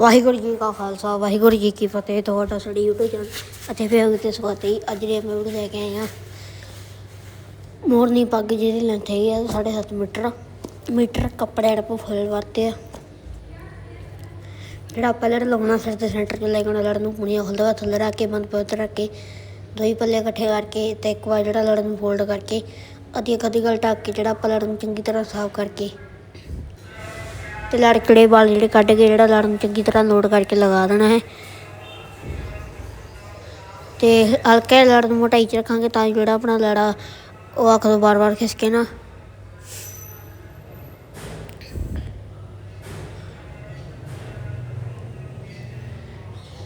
ਵਾਹਿਗੁਰੂ ਜੀ ਕਾ ਖਾਲਸਾ, ਵਾਹਿਗੁਰੂ ਜੀ ਕੀ ਫਤਿਹ। ਤੁਹਾਡਾ ਸਾਡੀ YouTube ਚੈਨਲ ਅਤੇ ਫੇਸਬੁੱਕ ਤੇ ਸਵਾਗਤ ਹੈ ਅੱਜ ਦੇ ਮੈਂ ਵੀਡੀਓ ਲੈ ਕੇ ਆਏ ਹਾਂ। ਮੋਰਨੀ ਪੱਗ ਜਿਹਦੀ ਲੈਂਥ ਹੈਗੀ ਆ 7.5 ਮੀਟਰ ਮੀਟਰ ਕੱਪੜੇ ਆਪਾਂ ਫੁੱਲ ਵਰਤੇ ਆ। ਜਿਹੜਾ ਆਪਾਂ ਲੜ ਲਾਉਣਾ, ਸਿਰ ਤੇ ਸੈਂਟਰ 'ਚ ਲੈ ਕੇ ਆਉਣਾ ਲੜ ਨੂੰ ਪੁਣੀਆਂ ਖੁੱਲਦਾ ਥੱਲੇ ਰੱਖ ਕੇ, ਬੰਦ ਪਵਿੱਤਰ ਰੱਖ ਕੇ ਦੋਈ ਪੱਲੇ ਇਕੱਠੇ ਕਰਕੇ ਤੇ ਇੱਕ ਵਾਰ ਜਿਹੜਾ ਲੜ ਨੂੰ ਫੋਲਡ ਕਰਕੇ ਅੱਧੀ ਅੱਧੀ ਗਲ ਢੱਕ ਕੇ, ਜਿਹੜਾ ਆਪਾਂ ਲੜ ਨੂੰ ਚੰਗੀ ਤਰ੍ਹਾਂ ਸਾਫ਼ ਕਰਕੇ। ਤੇ ਲੜਕੜੇ ਵਾਲ ਜਿਹੜੇ ਕੱਢ ਕੇ ਜਿਹੜਾ ਲੜ ਨੂੰ ਚੰਗੀ ਤਰ੍ਹਾਂ ਲੋਡ ਕਰਕੇ ਲਗਾ ਦੇਣਾ ਹੈ। ਤੇ ਹਲਕੇ ਲੜ ਨੂੰ ਮੋਟਾਈ ਚ ਰੱਖਾਂਗੇ ਤਾਂ ਜਿਹੜਾ ਆਪਣਾ ਲੜਾ ਉਹ ਅੱਖ ਤੋਂ ਬਾਰ-ਬਾਰ ਖਿਸਕੇ ਨਾ।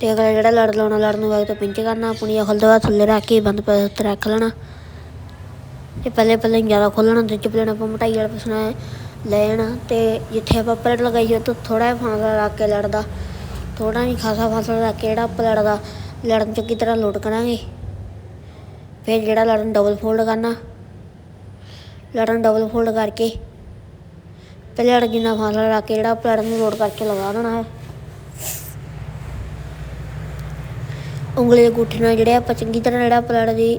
ਤੇ ਅਗਲਾ ਜਿਹੜਾ ਲੜ ਲਾਉਣਾ ਲੜ ਨੂੰ ਵਗ ਤੋਂ ਪਿੰਚ ਕਰਨਾ, ਆਪਣੀ ਅਖਲ ਦਾ ਥੱਲੇ ਰੱਖ ਕੇ ਬੰਦ ਪੈ ਉੱਤੇ ਰੱਖ ਲੈਣਾ। ਤੇ ਪਹਿਲੇ ਪਹਿਲੇ ਜ਼ਿਆਦਾ ਖੋਲਣਾ ਦੂਜੇ ਲੈਣਾ ਆਪਾਂ ਮਟਾਈ ਵਾਲਾ ਪਸਣਾ ਲੈਣ ਜਾਣਾ ਤੇ ਜਿੱਥੇ ਆਪਾਂ ਪਲੇਟ ਲਗਾਈ ਉਹ ਤੋਂ ਥੋੜਾ ਜਿਹਾ ਫਾਸਲਾ ਰੱਖ ਕੇ ਲੜਦਾ। ਥੋੜਾ ਨਹੀਂ ਖਾਸਾ ਫਾਸਲਾ ਰੱਖ ਕੇ ਜਿਹੜਾ ਆਪਾਂ ਲੜਦਾ, ਲੜਨ ਚੰਗੀ ਤਰ੍ਹਾਂ ਲੋਡ ਕਰਾਂਗੇ। ਫਿਰ ਜਿਹੜਾ ਲੜਨ ਡਬਲ ਫੋਲਡ ਕਰਨਾ, ਲੜਨ ਡਬਲ ਫੋਲਡ ਕਰਕੇ ਪਹਿਲੇ ਲੜ ਜਿੰਨਾ ਫਾਸਲਾ ਰੱਖ ਕੇ ਜਿਹੜਾ ਆਪਾਂ ਨੂੰ ਲੋਡ ਕਰਕੇ ਲਗਾ ਦੇਣਾ ਹੈ। ਉਂਗਲੀ ਦੇ ਗੁੱਠੇ ਨਾਲ ਜਿਹੜੇ ਆਪਾਂ ਚੰਗੀ ਤਰ੍ਹਾਂ ਜਿਹੜਾ ਆਪਾਂ ਦੀ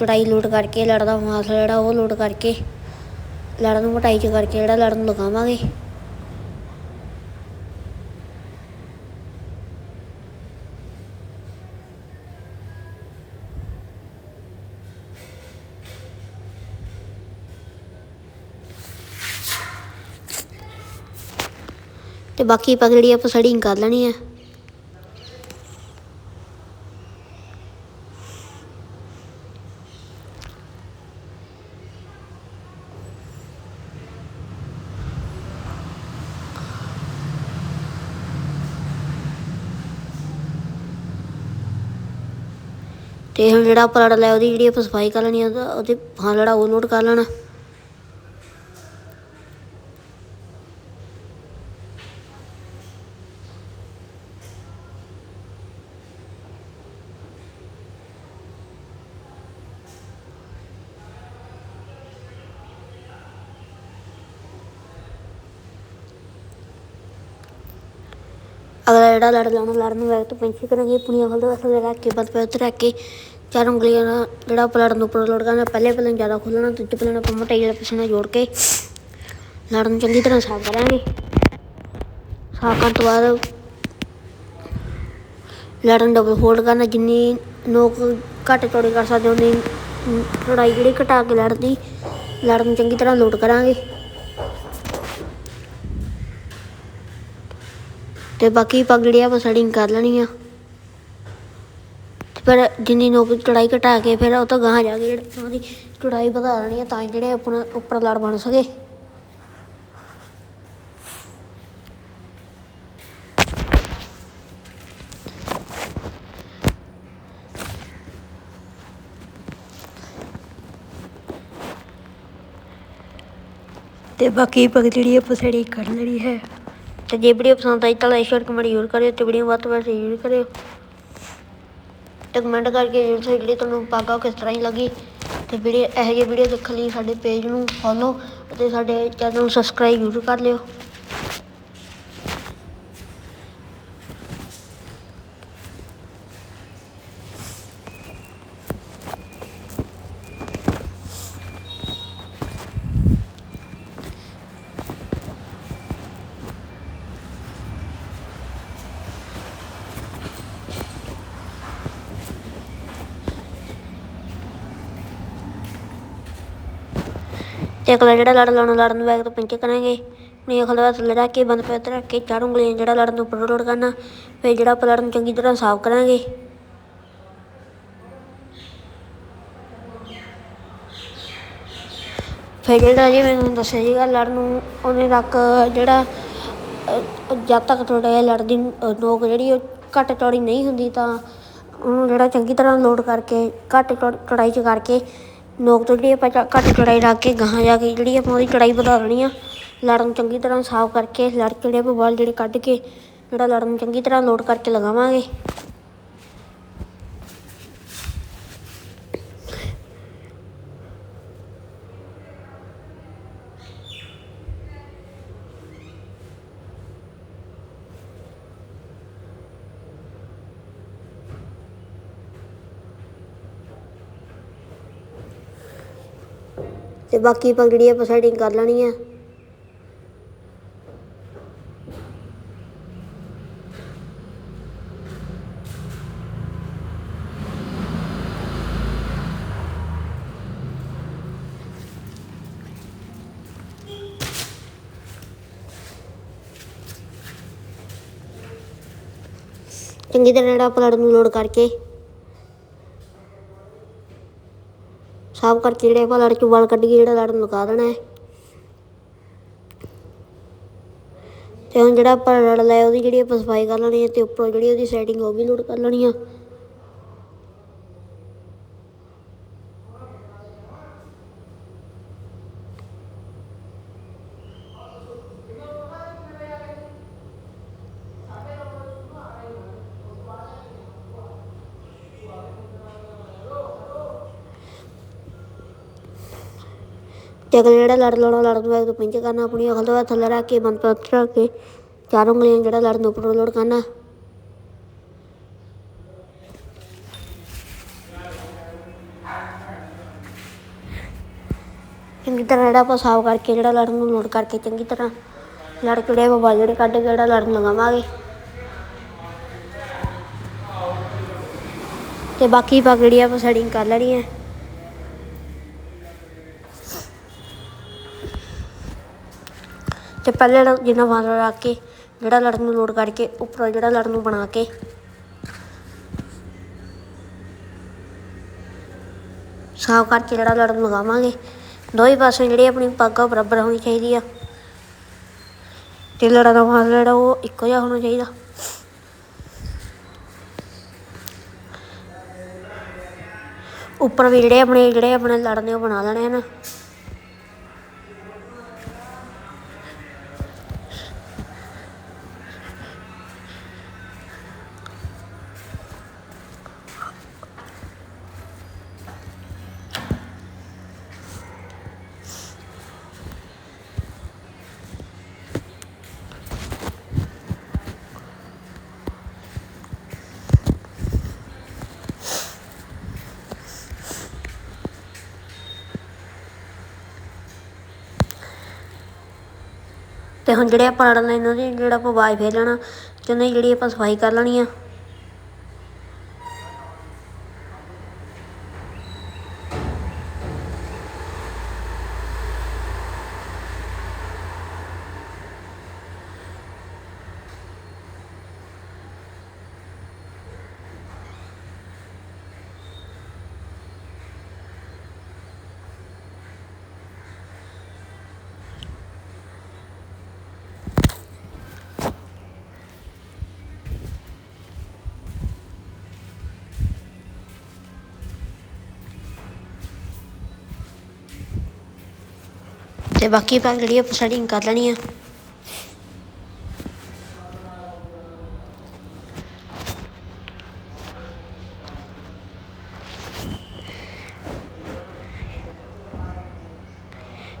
ਕੜਾਈ ਲੋਡ ਕਰਕੇ ਲੜਦਾ, ਫਾਸਲਾ ਜਿਹੜਾ ਉਹ ਲੋਡ ਕਰਕੇ ਲੜ ਨੂੰ ਮਟਾਈ ਚ ਕਰਕੇ ਜਿਹੜਾ ਲੜ ਨੂੰ ਲਗਾਵਾਂਗੇ। ਤੇ ਬਾਕੀ ਪੱਗ ਜਿਹੜੀ ਆਪਾਂ ਸੜਿੰਗ ਕਰ ਲੈਣੀ ਆ ਤੇ ਹੁਣ ਜਿਹੜਾ ਆਪਾਂ ਲੜ ਲਿਆ ਉਹਦੀ ਜਿਹੜੀ ਆਪਾਂ ਸਫ਼ਾਈ ਕਰ ਲੈਣੀ ਆ, ਉਹਦਾ- ਉਹਦੇ ਹਾਂ ਲੜਾ ਉਹ ਲੋਡ ਕਰ ਲੈਣਾ। ਅਗਲਾ ਜਿਹੜਾ ਲੜ ਲਾਉਣਾ ਲੜਨ ਨੂੰ ਵੈਕ ਤੋਂ ਪੈਂਚੀ ਕਰਾਂਗੇ, ਪੁਣੀਆਂ ਖੋਲਦੇ ਵਾਸਤੇ ਰੱਖ ਕੇ, ਬਸ ਪੈ ਉੱਤੇ ਰੱਖ ਕੇ, ਚਾਰ ਉਂਗਲੀਆਂ ਨਾਲ ਜਿਹੜਾ ਆਪਾਂ ਲੜਨ ਨੂੰ ਉੱਪਰ ਲੋਡ ਕਰਨਾ ਪਹਿਲੇ ਪਹਿਲੇ ਜ਼ਿਆਦਾ ਖੋਲਣਾ ਦੂਜੇ ਪਹਿਲੇ ਆਪਾਂ ਮੋਟਾਈ ਵਾਲਾ ਪਿਛਣਾ ਜੋੜ ਕੇ, ਲੜਨ ਨੂੰ ਚੰਗੀ ਤਰ੍ਹਾਂ ਸਾਫ਼ ਕਰਾਂਗੇ। ਸਾਫ਼ ਕਰਨ ਤੋਂ ਬਾਅਦ ਲੜਨ ਡਬਲ ਹੋਲਡ ਕਰਨਾ, ਜਿੰਨੀ ਨੋਕ ਘੱਟ ਚੌੜੀ ਕਰ ਸਕਦੇ ਹੋ, ਉਨੀ ਲੜਾਈ ਜਿਹੜੀ ਘਟਾ ਕੇ ਲੜ ਦੀ ਲੜ ਨੂੰ ਚੰਗੀ ਤਰ੍ਹਾਂ ਲੋਡ ਕਰਾਂਗੇ। ਤੇ ਬਾਕੀ ਪੱਗ ਜਿਹੜੀ ਆਪਾਂ ਸੈਟਿੰਗ ਕਰ ਲੈਣੀ ਆ ਫਿਰ ਜਿੰਨੀ ਨੋਕ ਚੜਾਈ ਘਟਾ ਕੇ ਫਿਰ ਉਹ ਤੋਂ ਗਾਹਾਂ ਜਾ ਕੇ ਜਿਹੜੀ ਉਹਦੀ ਚੜਾਈ ਵਧਾ ਲੈਣੀ ਆ, ਤਾਂ ਜਿਹੜੇ ਆਪਣਾ ਉੱਪਰ ਲੜ ਬਣ ਸਕੇ। ਤੇ ਬਾਕੀ ਪੱਗ ਜਿਹੜੀ ਆਪਾਂ ਸੈਟਿੰਗ ਕੱਢ ਲੈਣੀ ਹੈ। ਤੇ ਜੇ ਵੀਡੀਓ ਪਸੰਦ ਆਈ ਤਾਂ ਲਾਈਕ ਸ਼ੇਅਰ ਕਮੈਂਟ ਜ਼ਰੂਰ ਕਰਿਓ ਤੇ ਵੀਡੀਓ ਵੱਧ ਤੋਂ ਵੱਧ ਸ਼ੇਅਰ ਕਰਿਓ। ਤੇ ਕਮੈਂਟ ਕਰਕੇ ਜ਼ਰੂਰ ਦੱਸਿਓ ਜਿਹੜੀ ਤੁਹਾਨੂੰ ਪਾਗਾ ਆ ਕਿਸ ਤਰ੍ਹਾਂ ਹੀ ਲੱਗੀ। ਤੇ ਵੀਡੀਓ, ਇਹੋ ਜਿਹੀ ਵੀਡੀਓ ਦੇਖਣ ਲਈ ਸਾਡੇ ਪੇਜ ਨੂੰ ਫੋਲੋ ਅਤੇ ਸਾਡੇ ਚੈਨਲ ਨੂੰ ਸਬਸਕ੍ਰਾਈਬ ਜ਼ਰੂਰ ਕਰ ਲਿਓ। ਤੇ ਅਗਲਾ ਜਿਹੜਾ ਲੜ ਲਾਉਣਾ, ਲੜਨ ਬੈਗ ਤੋਂ ਪਿੰਚ ਕਰਾਂਗੇ। ਆਪਣੀ ਅਖਲ ਦਾ ਥੱਲੇ ਰੱਖ ਕੇ ਬੰਦ ਪੈ ਰੱਖ ਕੇ ਚਾਰ ਉਂਗਲੀਆਂ ਜਿਹੜਾ ਲੜਨ ਨੂੰ ਉੱਪਰ ਲੋਡ ਕਰਨਾ, ਫਿਰ ਜਿਹੜਾ ਆਪਾਂ ਲੜਨ ਚੰਗੀ ਤਰ੍ਹਾਂ ਸਾਫ਼ ਕਰਾਂਗੇ। ਫਿਰ ਜਿਹੜਾ ਜੀ ਮੈਨੂੰ ਦੱਸਿਆ ਸੀਗਾ ਲੜਨ ਨੂੰ, ਉਹਨੇ ਤੱਕ ਜਿਹੜਾ ਜਦ ਤੱਕ ਤੁਹਾਡੇ ਲੜ ਦੀ ਨੋਕ ਜਿਹੜੀ ਉਹ ਘੱਟ ਚੌੜੀ ਨਹੀਂ ਹੁੰਦੀ ਤਾਂ ਉਹਨੂੰ ਜਿਹੜਾ ਚੰਗੀ ਤਰ੍ਹਾਂ ਲੋਡ ਕਰਕੇ, ਘੱਟ ਚੌੜ- ਚੌੜਾਈ ਚ ਕਰਕੇ ਨੋਕ ਤੋਂ ਜਿਹੜੀ ਆਪਾਂ ਘੱਟ ਚੜਾਈ ਰੱਖ ਕੇ ਗਾਹਾਂ ਜਾ ਕੇ ਜਿਹੜੀ ਆਪਾਂ ਉਹਦੀ ਚੌੜਾਈ ਵਧਾ ਲੈਣੀ ਆ ਲੜ ਨੂੰ ਚੰਗੀ ਤਰ੍ਹਾਂ ਸਾਫ਼ ਕਰਕੇ, ਲੜ ਕੇ ਜਿਹੜੇ ਆਪਾਂ ਵਾਲ ਜਿਹੜੇ ਕੱਢ ਕੇ, ਜਿਹੜਾ ਲੜ ਨੂੰ ਚੰਗੀ ਤਰ੍ਹਾਂ ਲੋਡ ਕਰਕੇ ਲਗਾਵਾਂਗੇ। ਤੇ ਬਾਕੀ ਪਗੜੀ ਆਪਾਂ ਸੈਟਿੰਗ ਕਰ ਲੈਣੀ ਆ। ਚੰਗੀ ਤਰ੍ਹਾਂ ਜਿਹੜਾ ਆਪਾਂ ਨੂੰ ਲੋਡ ਕਰਕੇ ਸਾਫ਼ ਕਰਕੇ ਜਿਹੜੇ ਆਪਾਂ ਲੜ ਚੋਂ ਵਾਲ ਕੱਢ ਕੇ ਜਿਹੜਾ ਲੜ ਨੂੰ ਲਗਾ ਦੇਣਾ ਹੈ। ਤੇ ਹੁਣ ਜਿਹੜਾ ਆਪਾਂ ਲੜ ਲਾਇਆ ਉਹਦੀ ਜਿਹੜੀ ਆਪਾਂ ਸਫ਼ਾਈ ਕਰ ਲੈਣੀ ਹੈ ਤੇ ਉੱਪਰੋਂ ਜਿਹੜੀ ਉਹਦੀ ਸੈਟਿੰਗ ਉਹ ਵੀ ਲੋਡ ਕਰ ਲੈਣੀ ਆ। ਤੇ ਅਗਲੇ ਜਿਹੜਾ ਲੜ ਲਾਉਣਾ ਲੜਨ ਨੂੰ ਤੋਂ ਪਿੰਚ ਕਰਨਾ ਆਪਣੀ ਅਕਲ ਤੋਂ ਥੱਲੇ ਰੱਖ ਕੇ, ਬੰਦ ਪੱਤ ਰੱਖ ਕੇ, ਚਾਰ ਉਂਗਲੀਆਂ ਜਿਹੜਾ ਲੜਨ ਨੂੰ ਉੱਪਰ ਲੋਡ ਕਰਨਾ। ਚੰਗੀ ਤਰ੍ਹਾਂ ਜਿਹੜਾ ਆਪਾਂ ਸਾਫ਼ ਕਰਕੇ ਜਿਹੜਾ ਲੜਨ ਨੂੰ ਲੋਡ ਕਰਕੇ ਚੰਗੀ ਤਰ੍ਹਾਂ ਲੜ ਕਿਹੜੇ ਆਪਾਂ ਜਿਹੜੇ ਕੱਢ ਕੇ ਜਿਹੜਾ ਲੜਨ ਲਗਾਵਾਂਗੇ। ਤੇ ਬਾਕੀ ਪਾ ਜਿਹੜੀ ਆਪਾਂ ਸੈਟਿੰਗ ਕਰ ਲੈਣੀ ਹੈ ਤੇ ਪਹਿਲੇ ਲੜ- ਜਿੰਨਾ ਵਾਲਾ ਰੱਖ ਕੇ ਜਿਹੜਾ ਲੜਨ ਨੂੰ ਲੋਡ ਕਰਕੇ ਉੱਪਰੋਂ ਜਿਹੜਾ ਲੜਨ ਨੂੰ ਬਣਾ ਕੇ। ਸਾਫ਼ ਕਰਕੇ ਜਿਹੜਾ ਲੜਨ ਨੂੰ ਲਗਾਵਾਂਗੇ। ਦੋਵੇਂ ਪਾਸੇ ਜਿਹੜੀ ਆਪਣੀ ਪੱਗ ਆ ਬਰਾਬਰ ਹੋਣੀ ਚਾਹੀਦੀ ਆ। ਤੇ ਲੜਾ ਦਾ ਵਾਲ ਜਿਹੜਾ ਉਹ ਇੱਕੋ ਜਿਹਾ ਹੋਣਾ ਚਾਹੀਦਾ। ਉੱਪਰ ਵੀ ਜਿਹੜੇ ਆਪਣੇ ਜਿਹੜੇ ਆਪਣੇ ਲੜ ਉਹ ਬਣਾ ਲੈਣੇ ਹਨ ਤੇ ਹੁਣ ਜਿਹੜੇ ਆਪਾਂ ਲੜਨ ਇਹਨਾਂ ਦੀ ਜਿਹੜਾ ਆਪਾਂ ਆਵਾਜ਼ ਫੇਰ ਲੈਣਾ, ਤੇ ਉਹਨਾਂ ਦੀ ਜਿਹੜੀ ਆਪਾਂ ਸਫ਼ਾਈ ਕਰ ਲੈਣੀ ਆ। ਤੇ ਬਾਕੀ ਆਪਾਂ ਜਿਹੜੀ ਆਪਾਂ ਸੈਟਿੰਗ ਕਰ ਲੈਣੀ ਆ।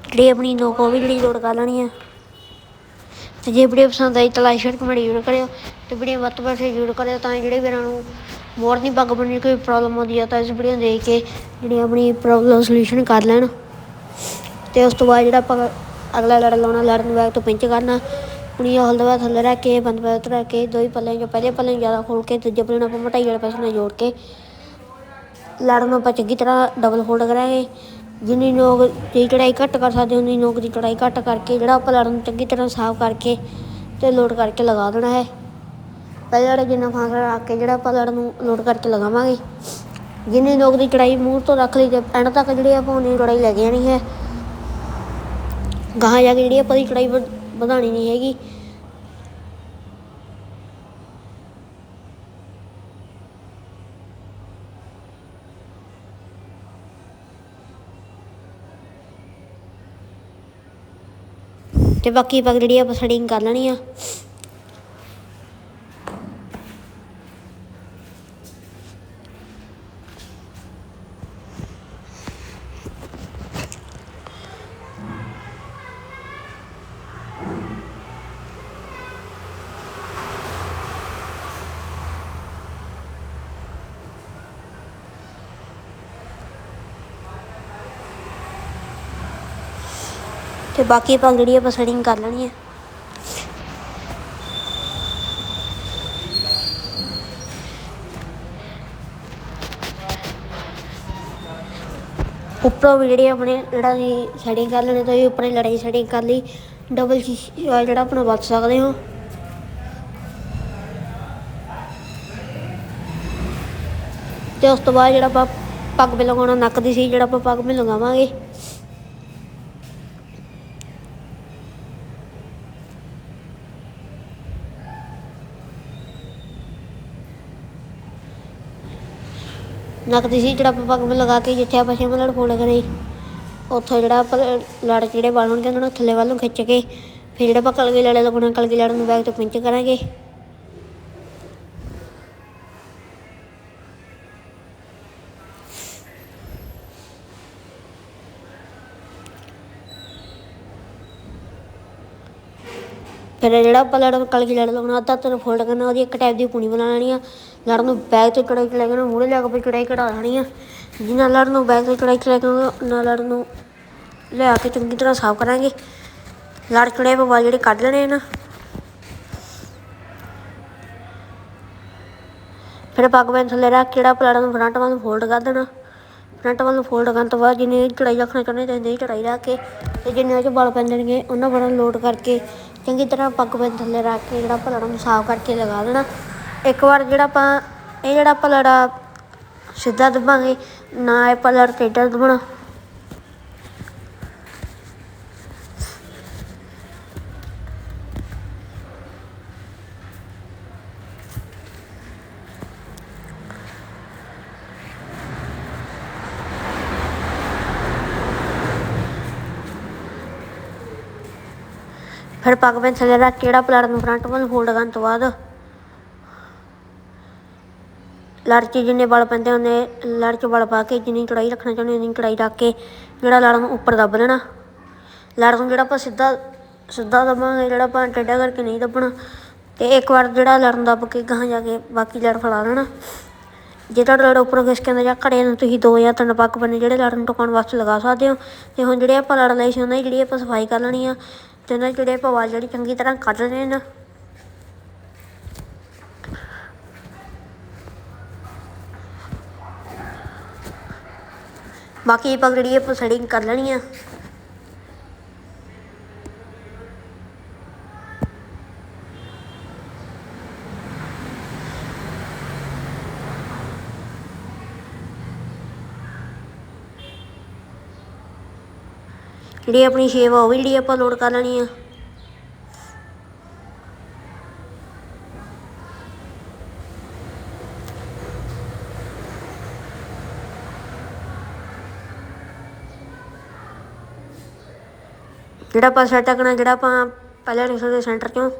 ਜਿਹੜੀ ਆਪਣੀ ਨੋਕ ਵੀ ਜਿਹੜੀ ਲੋਡ ਕਰ ਲੈਣੀ ਆ। ਤੇ ਜੇ ਵੀਡੀਓ ਪਸੰਦ ਆਈ ਤਾਂ ਲਾਈਕ ਸ਼ੇਅਰ ਕਮੈਂਟ ਜ਼ਰੂਰ ਕਰਿਓ। ਤੇ ਵੀਡੀਓ ਵੱਧ ਤੋਂ ਵੱਧ ਜ਼ਰੂਰ ਕਰਿਓ ਤਾਂ ਜਿਹੜੇ ਵੀਰਾਂ ਨੂੰ ਮੋਰ ਨਹੀਂ ਪੱਗ ਬੰਨ੍ਹਣ ਕੋਈ ਪ੍ਰੋਬਲਮ ਆਉਂਦੀ ਆ ਤਾਂ ਇਸ ਵੀਡੀਓ ਦੇਖ ਕੇ ਜਿਹੜੀ ਆਪਣੀ ਪ੍ਰੋਬਲਮ ਸੋਲੂਸ਼ਨ ਕਰ ਲੈਣ। ਤੇ ਉਸ ਤੋਂ ਬਾਅਦ ਜਿਹੜਾ ਆਪਾਂ ਅਗਲਾ ਲੜ ਲਾਉਣਾ, ਲੜਨ ਨੂੰ ਬੈਗ ਤੋਂ ਪਿੰਚ ਕਰਨਾ ਪੁਣੀ ਹਲ ਦਵਾ ਥੱਲੇ ਰੱਖ ਕੇ, ਬੰਦ ਪੱਤ ਰੱਖ ਕੇ, ਦੋ ਹੀ ਪੱਲੇ ਜੋ ਪਹਿਲੇ ਪੱਲੇ ਨੂੰ ਜ਼ਿਆਦਾ ਖੋਲ ਕੇ, ਦੂਜੇ ਪੱਲੇ ਨੂੰ ਆਪਾਂ ਮਟਾਈ ਵਾਲੇ ਪਾਸੇ ਨਾਲ ਜੋੜ ਕੇ ਲੜ ਨੂੰ ਆਪਾਂ ਚੰਗੀ ਤਰ੍ਹਾਂ ਡਬਲ ਫੋਲਡ ਕਰਾਂਗੇ। ਜਿੰਨੀ ਨੋਕ ਦੀ ਚੜਾਈ ਘੱਟ ਕਰ ਸਕਦੇ, ਉਨੀ ਨੋਕ ਦੀ ਚੜਾਈ ਘੱਟ ਕਰਕੇ, ਜਿਹੜਾ ਆਪਾਂ ਲੜ ਨੂੰ ਚੰਗੀ ਤਰ੍ਹਾਂ ਸਾਫ਼ ਕਰਕੇ ਤੇ ਲੋਡ ਕਰਕੇ ਲਗਾ ਦੇਣਾ ਹੈ। ਪਹਿਲੇ ਲੜ ਜਿੰਨਾ ਫਾਸਲਾ ਰੱਖ ਕੇ, ਜਿਹੜਾ ਆਪਾਂ ਲੜ ਨੂੰ ਲੋਡ ਕਰਕੇ ਲਗਾਵਾਂਗੇ। ਜਿੰਨੀ ਨੋਕ ਦੀ ਚੜਾਈ ਮੂੰਹ ਤੋਂ ਰੱਖ ਲਈ ਤੇ ਐਂਡ ਤੱਕ ਜਿਹੜੀ ਆਪਾਂ ਉਨੀ ਚੜਾਈ ਲੈ ਕੇ ਜਾਣੀ ਹੈ। ਗਾਹਾਂ ਜਾ ਕੇ ਜਿਹੜੀ ਆਪਾਂ ਦੀ ਚੜਾਈ ਵਧਾਣੀ ਨਹੀਂ ਹੈਗੀ। ਤੇ ਬਾਕੀ ਪੱਗ ਜਿਹੜੀ ਆਪਾਂ ਸਟਿੰਗ ਕਰ ਲੈਣੀ ਆ। ਤੇ ਬਾਕੀ ਆਪਾਂ ਜਿਹੜੀ ਆਪਾਂ ਸੈਟਿੰਗ ਕਰ ਲੈਣੀ ਹੈ ਉੱਪਰੋਂ ਵੀ ਜਿਹੜੀ ਆਪਣੇ ਜਿਹੜਾ ਅਸੀਂ ਸੈਟਿੰਗ ਕਰ ਲੈਣੀ ਤਾਂ ਇਹ ਉੱਪਰ ਲੜਾਈ ਸੈਟਿੰਗ ਕਰ ਲਈ। ਡਬਲ ਜਿਹੜਾ ਆਪਣਾ ਵਰਤ ਸਕਦੇ ਹੋ। ਤੇ ਉਸ ਤੋਂ ਬਾਅਦ ਜਿਹੜਾ ਆਪਾਂ ਪੱਗ ਵੀ ਲਗਾਉਣਾ, ਨੱਕ ਦੀ ਸੀ ਜਿਹੜਾ ਆਪਾਂ ਪੱਗ ਵੀ ਲਗਾਵਾਂਗੇ। ਨਕਦੀ ਸੀ ਜਿਹੜਾ ਆਪਾਂ ਪੱਗ ਲਗਾ ਕੇ ਜਿੱਥੇ ਆਪਾਂ ਛੇਵਾਂ ਲੜ ਫੋਲਡ ਕਰੇ, ਉੱਥੋਂ ਜਿਹੜਾ ਆਪਾਂ ਲੜ ਜਿਹੜੇ ਵਾਲ ਹੋਣਗੇ ਉਹਨਾਂ ਨੂੰ ਥੱਲੇ ਵੱਲ ਨੂੰ ਖਿੱਚ ਕੇ, ਫਿਰ ਜਿਹੜਾ ਆਪਾਂ ਕਲਗੀ ਲੜੇ ਲਗਾਉਣਾ ਕਲਗੀ ਲੜਨ ਨੂੰ ਬੈਗ ਤੋਂ ਪਿੰਚ ਕਰਾਂਗੇ। ਫਿਰ ਜਿਹੜਾ ਆਪਾਂ ਲੜ ਕਲਗੀ ਲੜ ਲਗਾਉਣਾ ਅੱਧਾ ਤਰ ਫੋਲਡ ਕਰਨਾ, ਉਹਦੀ ਇੱਕ ਟਾਈਪ ਦੀ ਪੂਣੀ ਬਣਾ ਲੈਣੀ ਆ। ਲੜ ਨੂੰ ਬੈਕ ਤੋਂ ਚੜਾਈ ਲੈ ਕੇ ਮੂਹਰੇ ਲਿਆ ਕੇ ਫਿਰ ਚੜਾਈ ਕਢਾ ਲੈਣੀ ਆ। ਜਿੰਨਾ ਲੜ ਨੂੰ ਬੈਗ ਤੋਂ ਚੜਾਈ ਲੈ ਕੇ ਉਹਨਾਂ ਲੜ ਨੂੰ ਲਿਆ ਕੇ ਚੰਗੀ ਤਰ੍ਹਾਂ ਸਾਫ਼ ਕਰਾਂਗੇ। ਲੜ ਚੜੇ ਵਾਲ ਜਿਹੜੇ ਕੱਢ ਲੈਣੇ ਨਾ। ਫਿਰ ਪੱਗ ਬੰਨ ਥੱਲੇ ਰੱਖ ਕੇ ਜਿਹੜਾ ਪਲਾੜਾ ਨੂੰ ਫਰੰਟ ਵੱਲ ਨੂੰ ਫੋਲਡ ਕਰ ਦੇਣਾ। ਫਰੰਟ ਵੱਲ ਨੂੰ ਫੋਲਡ ਕਰਨ ਤੋਂ ਬਾਅਦ ਜਿੰਨੀ ਚੜਾਈ ਰੱਖਣਾ ਚਾਹੁੰਦੇ ਤਾਂ ਇੰਨੀ ਚੜਾਈ ਰੱਖ ਕੇ ਤੇ ਜਿੰਨੇ ਉਹ 'ਚ ਬਲ ਪੈਂਦੇ ਨੇ ਉਹਨਾਂ ਵਲਾਂ ਨੂੰ ਲੋਡ ਕਰਕੇ ਚੰਗੀ ਤਰ੍ਹਾਂ ਪੱਗ ਬੰਨ ਥੱਲੇ ਰੱਖ ਕੇ ਜਿਹੜਾ ਪਲਾੜਾ ਨੂੰ ਸਾਫ਼ ਕਰਕੇ ਲਗਾ ਦੇਣਾ। ਇੱਕ ਵਾਰ ਜਿਹੜਾ ਆਪਾਂ ਇਹ ਜਿਹੜਾ ਪਲਾੜਾ ਸਿੱਧਾ ਦੱਬਾਂਗੇ, ਨਾ ਇਹ ਪਲੜ ਟੇਢਾ ਦੱਬਣਾ। ਫਿਰ ਪੱਗ ਬੰਨ ਥੱਲੇ ਰੱਖ ਕੇ ਜਿਹੜਾ ਪਲਾੜ ਨੂੰ ਫਰੰਟ ਵੱਲ ਫੋਲਡ ਕਰਨ ਤੋਂ ਬਾਅਦ ਲੜ 'ਚ ਜਿੰਨੇ ਬਲ ਪੈਂਦੇ ਉਹਨੇ ਲੜ 'ਚ ਵਲ ਪਾ ਕੇ ਜਿੰਨੀ ਚੜਾਈ ਰੱਖਣਾ ਚਾਹੁੰਦੇ ਉਨੀ ਚੜਾਈ ਰੱਖ ਕੇ ਜਿਹੜਾ ਲੜ ਨੂੰ ਉੱਪਰ ਦੱਬ ਲੈਣਾ। ਲੜ ਨੂੰ ਜਿਹੜਾ ਆਪਾਂ ਸਿੱਧਾ ਸਿੱਧਾ ਦੱਬਾਂਗੇ, ਜਿਹੜਾ ਆਪਾਂ ਟੇਢਾ ਕਰਕੇ ਨਹੀਂ ਦੱਬਣਾ। ਤੇ ਇੱਕ ਵਾਰ ਜਿਹੜਾ ਲੜ ਨੂੰ ਦੱਬ ਕੇ ਗਾਹਾਂ ਜਾ ਕੇ ਬਾਕੀ ਲੜ ਫੜਾ ਲੈਣਾ। ਜੇ ਤੁਹਾਡਾ ਲੜ ਉੱਪਰ ਖਿਸਕ ਜਾਂਦਾ ਜਾਂ ਘੜੇ ਨੂੰ ਤੁਸੀਂ ਦੋ ਜਾਂ ਤਿੰਨ ਪੱਕ ਬੰਨੇ ਜਿਹੜੇ ਲੜ ਨੂੰ ਟਿਕਾਉਣ ਵਾਸਤੇ ਲਗਾ ਸਕਦੇ ਹੋ। ਤੇ ਹੁਣ ਜਿਹੜੇ ਆਪਾਂ ਲੜ ਲਈ ਸੀ, ਉਹਨਾਂ ਦੀ ਜਿਹੜੀ ਆਪਾਂ ਸਫ਼ਾਈ ਕਰ ਲੈਣੀ ਆ ਤੇ ਉਹਨਾਂ ਦੀ ਜਿਹੜੇ ਆਪਾਂ ਜਿਹੜੀ ਚੰਗੀ ਤਰ੍ਹਾਂ ਕੱਢ ਲੈਣੇ ਨਾ ਬਾਕੀ ਇਹ ਪੱਗ ਕਰ ਲੈਣੀ ਆ। ਜਿਹੜੀ ਆਪਣੀ ਸ਼ੇਪ ਆ ਉਹ ਵੀ ਜਿਹੜੀ ਆਪਾਂ ਲੋਡ ਕਰ ਲੈਣੀ ਆ। ਜਿਹੜਾ ਆਪਾਂ ਸੈੱਟ ਕਰਨਾ, ਜਿਹੜਾ ਆਪਾਂ ਪਹਿਲੇ ਰਿਸਰ ਦੇ ਸੈਂਟਰ ਚੋਂ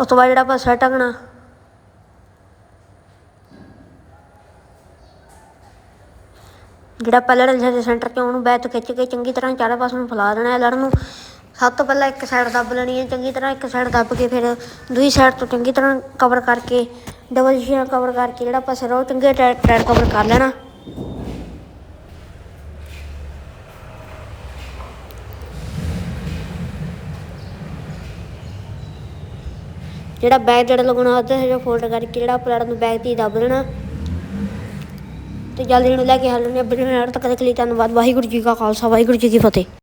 ਉਸ ਤੋਂ ਬਾਅਦ ਜਿਹੜਾ ਆਪਾਂ ਸੈੱਟ ਕਰਨਾ ਜਿਹੜਾ ਪਹਿਲਾਂ ਰਿਸਰ ਦੇ ਸੈਂਟਰ ਚੋਂ ਉਹਨੂੰ ਬੈਕ ਤੋਂ ਖਿੱਚ ਕੇ ਚੰਗੀ ਤਰ੍ਹਾਂ ਚਾਰੇ ਪਾਸੇ ਨੂੰ ਫੈਲਾ ਦੇਣਾ ਹੈ ਲੜ ਨੂੰ। ਸਭ ਤੋਂ ਪਹਿਲਾਂ ਇੱਕ ਸਾਈਡ ਦੱਬ ਲੈਣੀ ਹੈ, ਚੰਗੀ ਤਰ੍ਹਾਂ ਇੱਕ ਸਾਈਡ ਦੱਬ ਕੇ ਫਿਰ ਦੂਜੀ ਸਾਈਡ ਤੋਂ ਚੰਗੀ ਤਰ੍ਹਾਂ ਕਵਰ ਕਰਕੇ ਡਬਲ ਸ਼ੀਟ ਕਵਰ ਕਰਕੇ ਜਿਹੜਾ ਆਪਾਂ ਸਿਰ ਉਹ ਚੰਗੇ ਟਾਈਟ ਟਾਈਟ ਕਵਰ ਕਰ ਲੈਣਾ। ਜਿਹੜਾ ਬੈਗ ਜਿਹੜਾ ਲਗਾਉਣਾ ਉਹਦੇ ਜਿਹੜਾ ਫੋਲਡ ਕਰਕੇ ਜਿਹੜਾ ਪਲੇਟ ਨੂੰ ਬੈਗ ਤੇ ਹੀ ਦੱਬ ਦੇਣਾ। ਤੇ ਜਲਦੀ ਨੂੰ ਲੈ ਕੇ ਹੱਲਣੇ ਬੜੇ ਤੱਕ ਦੇ ਲਈ ਧੰਨਵਾਦ। ਵਾਹਿਗੁਰੂ ਜੀ ਕਾ ਖਾਲਸਾ, ਵਾਹਿਗੁਰੂ ਜੀ ਕੀ ਫਤਿਹ।